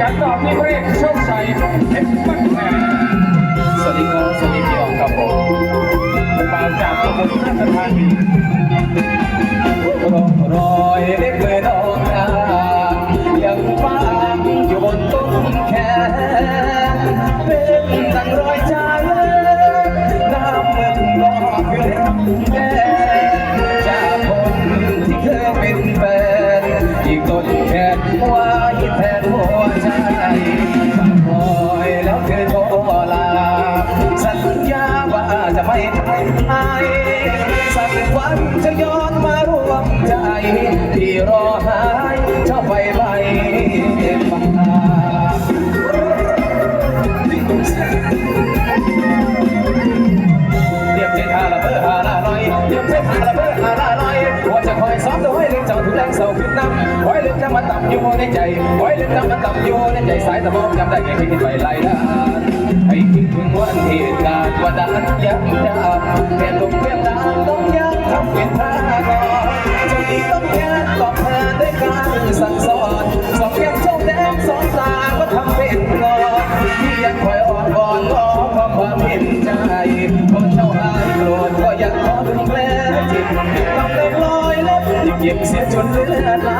กันต่อที่เพลงโชคชัยเพชรบ้านแพงสวัสดีครับสวัสดีพี่อ๋องครับผมมาจากตัวบนราชธานีรอรอยเล็บเลยน้องนายังฟังอยู่บนต้นแขนเป็นดังรอยใจน้ำเมื่อทุ่งรอคือเล็บแดงจากคนที่เคยเป็นแฟนอีกต้นแขนว้แให้สักวันจะย้อนมาร่วมใจ ที่รอหายเจ้าไปไปฟังทาเตรียมเส้นทางละเบอร์หาละลอยเตรียมเส้นทางละเบอร์หาละลอยว่าจะคอยซ้อมตัวให้เล่นเจ้าทุกแรงเศร้าขึ้นน้ำคอยเล่นจะมาต่ำอยู่ในใจคอยเล่นจะมาต่ำอยู่ในใจสายตะมองจำได้แค่คิดไปไล่ละให้คิดถึงวันเหตุการณ์วันนั้นยังจำแค่ลมเพียงดาวต้องยังทำเป็นท่าก่อนจนอีต้องแค่ตอบแทนด้วยการสั่งสอนสองแก้มส้มแดงสองตาก็ทำเป็นงอนที่ยังคอยอ่อนวอนขอความเห็นใจคนเจ้าหายโกรธก็ยังขอดูแลจิตทำเป็นลอยเล็บยิบหยิบเสียจนเลือดไหล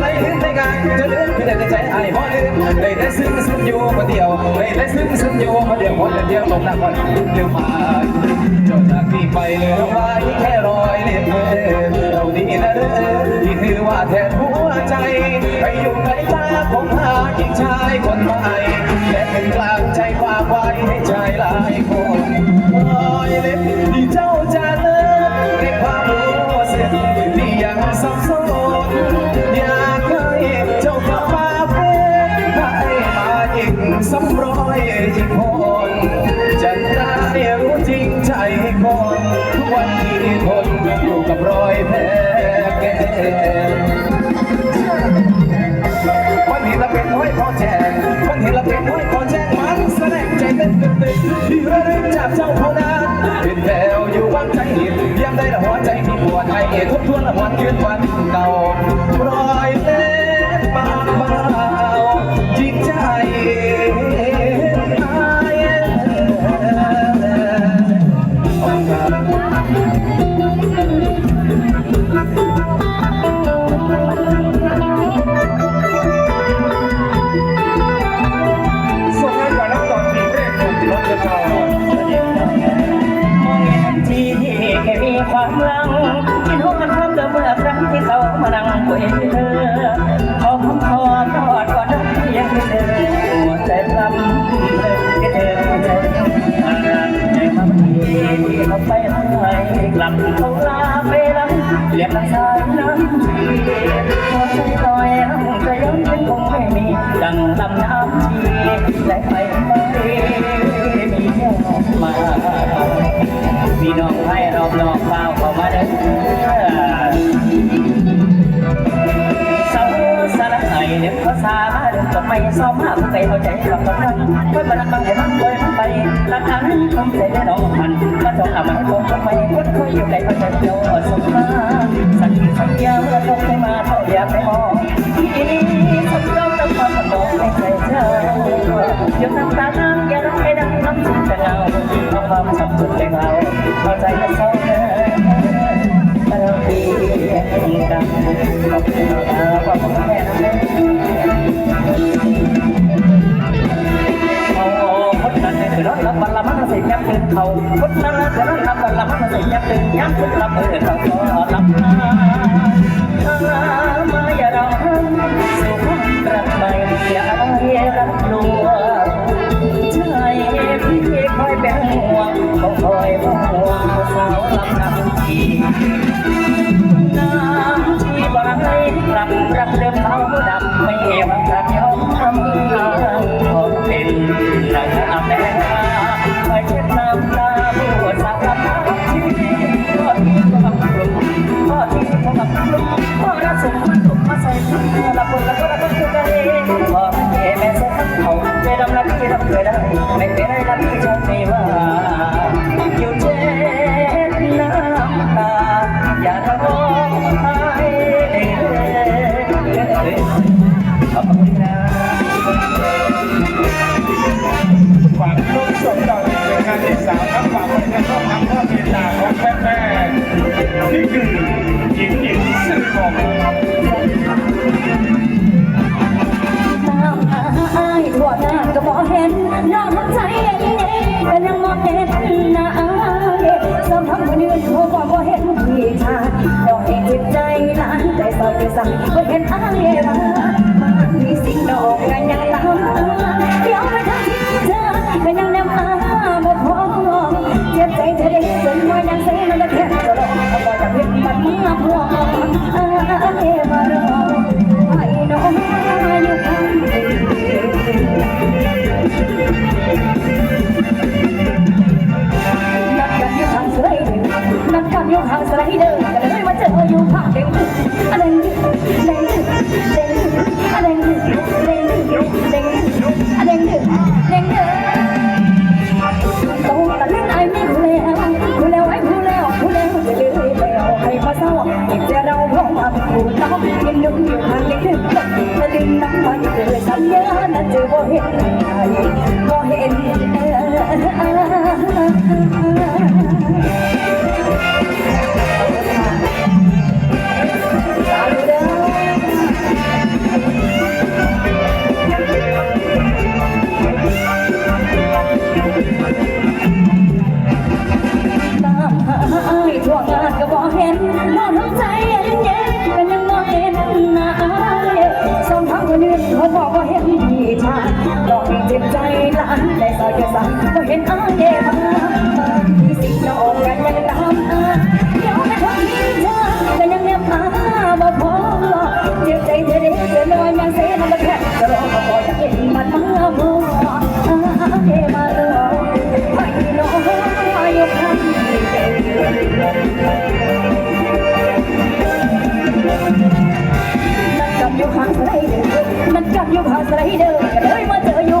ได้ลืมได้ไงจะลืมคือแต่ใจไอ้บ่ลืมเลยได้ซึ้งซึ้งอยู่คนเดียวเลยได้ซึ้งซึ้งอยู่คนเดียวคนเดียวลงหน้าคนเดียวมาจนจากนี้ไปเหลือไว้แค่รอยเล็บมือเราดีนะเด้อที่ถือว่าแทนหัวใจไปอยู่ในตาของหาหญิงชายคนใหม่และเป็นกลางใจฝากไว้ให้ชายหลายคน อยากให้เจ้ากับมาเป็นให้มาอีกสักร้อยที่คนจะได้รู้จริงใจคนทุกวันที่ทนอยู่กับรอยแผลแก่มันเห็นเราเป็นน้อยพอแจงมันเห็นเราเป็นน้อยพอแจงมันแสดงใจเต้นตึกตึกที่ระลึกจากเจ้าเท่านั้นเป็นแถวอยู่วันใจเห็นย้ำได้ละหัวใจที่ปวดไอ้ทบทวนละวันคืนวันเก่า ดังลำน้ำทีและไปไม่มีแค่มาพี่น้องให้รอบนอกเฝ้าเข้ามาเด้อเด็กภาษามาเดินกับไม่ซ้อมมาผู้ใครเข้าใจกับคนนั้นค่อยมาดังบางให้มันเคยมันไปหลักฐานคำใจแน่นอนมันมาต้องอามาให้ผมทำไมคนเคยอยู่ไกลเข้าใจเดียวสมมาสักสักยามเราต้องให้มาเท่าอยากไปมองที่นี่สักเราว ยุดน้ำตาน้ำอย่าร้องให้ดังน้ำจิตแต่เงาเอาความสับสนในเราเข้าใจกันเศร้าเด้อเราดีกันขอบคุณนะว่าผมแค่นั้นเอาคนรับบัลลังก์มันใส่ยับเดินเขาคนนั้นคือรถรับบัลลังก์มันใส่ยับเดินยับเดินรับเดินเขาก็รับ น้ที่บ่ไหลกลับรักเดิมเขาดับไม่ว่าจะยอมทำงาเป็นหนังอาแม่ไปเช็ดน้ำตาปวสาบที่ทอทิ้งก็ทำกลุ่มทอทิ้งก็ทำกลุ่มพอรักสุมันสมาใส่ถุงละคนละคนละคนคือกันองพอแม่เสร็จเขาไม่ดำละที่ำเคยได้ไม่เป็นไรละที่ฉัไม่ว่า เห็นอะไรบ้าง ก็เห็นเธอ มันกลับอยู่หาใส่เด้อเลยมาเจออยู่